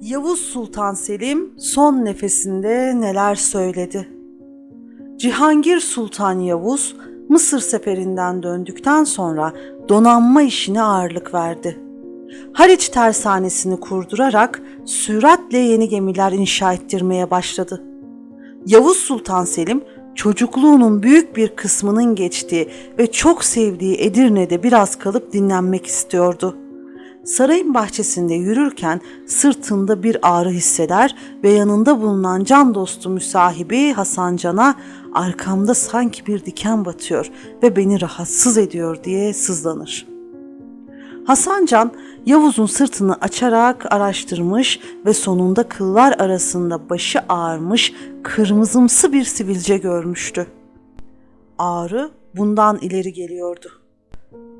Yavuz Sultan Selim son nefesinde neler söyledi? Cihangir Sultan Yavuz Mısır seferinden döndükten sonra donanma işine ağırlık verdi. Haliç tersanesini kurdurarak süratle yeni gemiler inşa ettirmeye başladı. Yavuz Sultan Selim çocukluğunun büyük bir kısmının geçtiği ve çok sevdiği Edirne'de biraz kalıp dinlenmek istiyordu. Sarayın bahçesinde yürürken sırtında bir ağrı hisseder ve yanında bulunan can dostu müsahibi Hasan Can'a arkamda sanki bir diken batıyor ve beni rahatsız ediyor diye sızlanır. Hasan Can Yavuz'un sırtını açarak araştırmış ve sonunda kıllar arasında başı ağarmış kırmızımsı bir sivilce görmüştü. Ağrı bundan ileri geliyordu.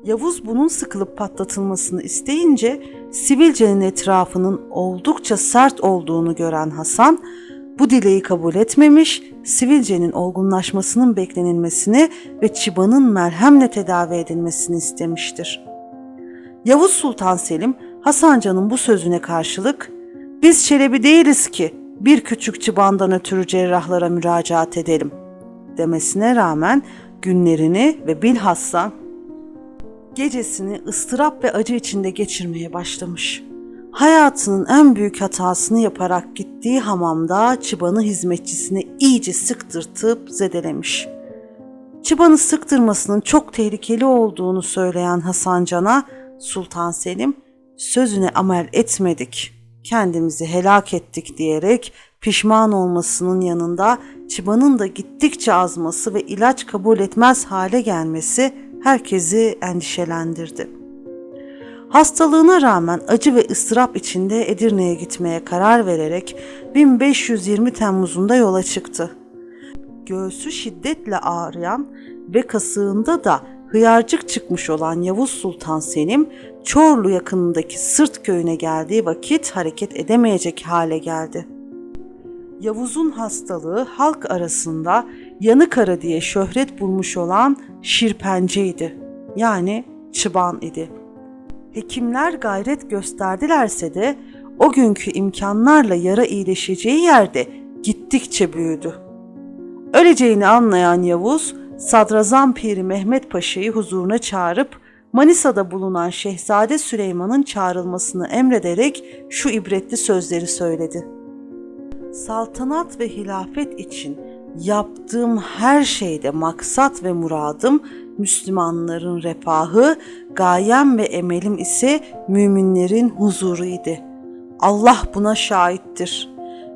Yavuz bunun sıkılıp patlatılmasını isteyince sivilcenin etrafının oldukça sert olduğunu gören Hasan bu dileği kabul etmemiş, sivilcenin olgunlaşmasının beklenilmesini ve çıbanın merhemle tedavi edilmesini istemiştir. Yavuz Sultan Selim Hasan Can'ın bu sözüne karşılık biz Çelebi değiliz ki bir küçük çıbandan ötürü cerrahlara müracaat edelim demesine rağmen günlerini ve bilhassa gecesini ıstırap ve acı içinde geçirmeye başlamış. Hayatının en büyük hatasını yaparak gittiği hamamda çıbanı hizmetçisine iyice sıktırtıp zedelemiş. Çıbanı sıktırmasının çok tehlikeli olduğunu söyleyen Hasan Can'a Sultan Selim sözüne amel etmedik, kendimizi helak ettik diyerek pişman olmasının yanında çıbanın da gittikçe azması ve ilaç kabul etmez hale gelmesi herkesi endişelendirdi. Hastalığına rağmen acı ve ıstırap içinde Edirne'ye gitmeye karar vererek 1520 Temmuz'unda yola çıktı. Göğsü şiddetle ağrıyan ve kasığında da hıyarcık çıkmış olan Yavuz Sultan Selim, Çorlu yakınındaki Sırt köyüne geldiği vakit hareket edemeyecek hale geldi. Yavuz'un hastalığı halk arasında yanık ara diye şöhret bulmuş olan şirpenceydi. Yani çıban idi. Hekimler gayret gösterdilerse de o günkü imkanlarla yara iyileşeceği yerde gittikçe büyüdü. Öleceğini anlayan Yavuz, Sadrazam Piri Mehmet Paşa'yı huzuruna çağırıp Manisa'da bulunan Şehzade Süleyman'ın çağrılmasını emrederek şu ibretli sözleri söyledi. Saltanat ve hilafet için yaptığım her şeyde maksat ve muradım Müslümanların refahı, gayem ve emelim ise müminlerin huzuru idi. Allah buna şahittir.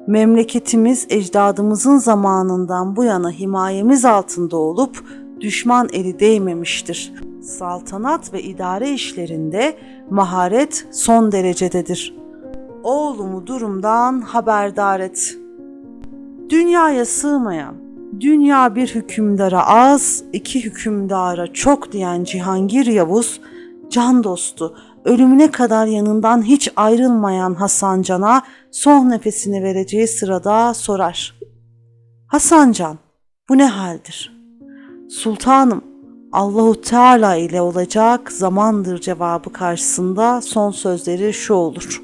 Memleketimiz ecdadımızın zamanından bu yana himayemiz altında olup düşman eli değmemiştir. Saltanat ve idare işlerinde maharet son derecededir. Oğlumu durumdan haberdar et. Dünyaya sığmayan, dünya bir hükümdara az, iki hükümdara çok diyen Cihangir Yavuz, can dostu, ölümüne kadar yanından hiç ayrılmayan Hasan Can'a son nefesini vereceği sırada sorar. Hasan Can, bu ne haldir? Sultanım, Allahu Teala ile olacak zamandır cevabı karşısında son sözleri şu olur.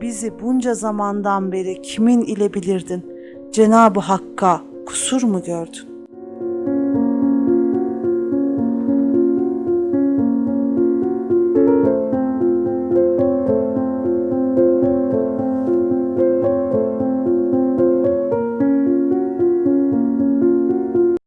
Bizi bunca zamandan beri kimin ile bilirdin? Cenab-ı Hakk'a kusur mu gördün?